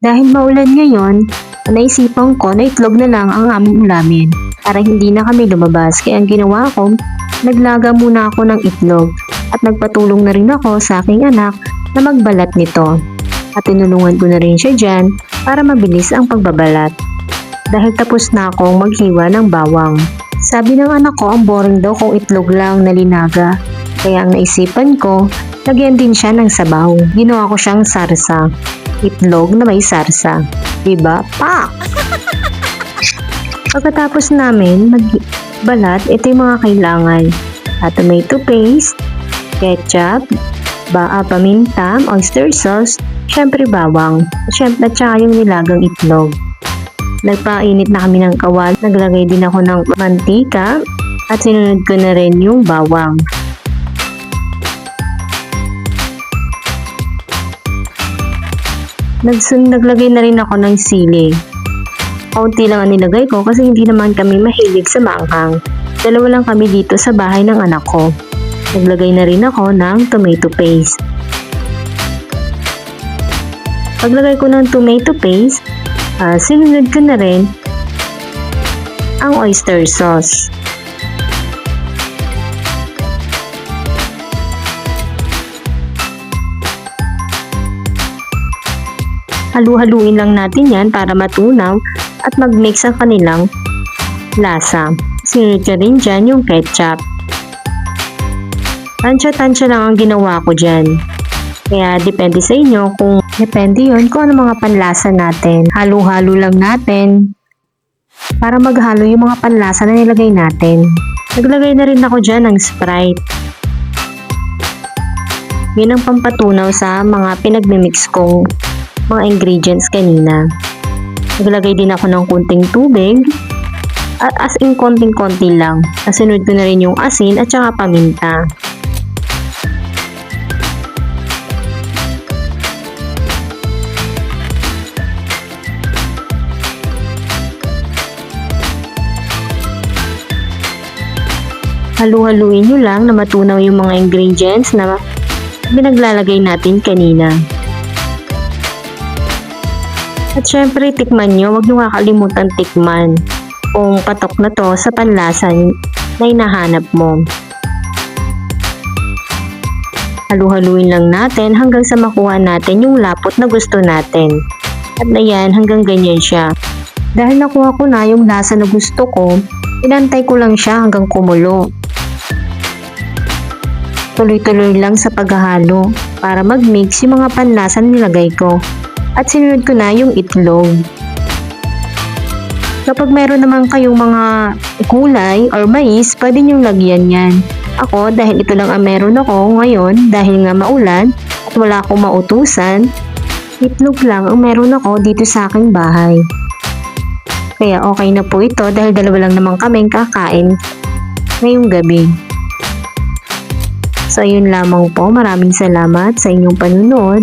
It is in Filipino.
Dahil maulan ngayon, naisipan ko na itlog na lang ang aming ulamin para hindi na kami lumabas. Kaya ang ginawa ko, naglaga muna ako ng itlog at nagpatulong na rin ako sa aking anak na magbalat nito. At tinulungan ko na rin siya dyan para mabilis ang pagbabalat. Dahil tapos na akong maghiwa ng bawang. Sabi ng anak ko ang boring daw kung itlog lang na. Kaya ang naisipan ko, lagyan din siya ng sabaw. Ginawa ko siyang sarsa. Itlog na may sarsa. Diba? Pak! Pagkatapos namin magbalat, ito yung mga kailangan. At tomato paste, ketchup, baa paminta, oyster sauce, syempre bawang, syempre at saka yung nilagang itlog. Nagpainit na kami ng kawal, naglagay din ako ng mantika at sinunod ko na rin yung bawang. Nagsun naglagay na rin ako ng sili. Kaunti lang ang nilagay ko kasi hindi naman kami mahilig sa maanghang. Dalawa lang kami dito sa bahay ng anak ko. Naglagay na rin ako ng tomato paste. Paglagay ko ng tomato paste, ah, sinunod ko na rin ang oyster sauce. Halu-haluin lang natin yan para matunaw at mag-mix ang kanilang lasa. Sinunod ko rin dyan yung ketchup. Tansya-tansya lang ang ginawa ko dyan. Kaya depende sa inyo kung depende yon kung ano mga panlasa natin. Halo-halo lang natin para maghalo yung mga panlasa na nilagay natin. Naglagay na rin ako dyan ng Sprite. Yun ang pampatunaw sa mga pinagmimix kong mga ingredients kanina. Naglagay din ako ng kunting tubig at as in konting-konti lang. Kasunod ko na rin yung asin at saka paminta. Halu-haluin nyo lang na matunaw yung mga ingredients na binaglalagay natin kanina. At syempre, tikman nyo, huwag nyo kakalimutan tikman kung patok na to sa panlasa na hinahanap mo. Halu-haluin lang natin hanggang sa makuha natin yung lapot na gusto natin. At ayan, hanggang ganyan siya. Dahil nakuha ko na yung lasa na gusto ko, inantay ko lang siya hanggang kumulo. Tuloy-tuloy lang sa paghahalo para mag-mix yung mga panlasa na nilagay ko. At sinunod ko na yung itlog. Kapag meron naman kayong mga gulay or mais, pwede niyong lagyan yan. Ako, dahil ito lang ang meron ako ngayon, dahil nga maulan at wala akong mautusan, itlog lang ang meron ako dito sa aking bahay. Kaya okay na po ito dahil dalawa lang naman kaming kakain ngayong gabi. So, yun lamang po. Maraming salamat sa inyong panunood.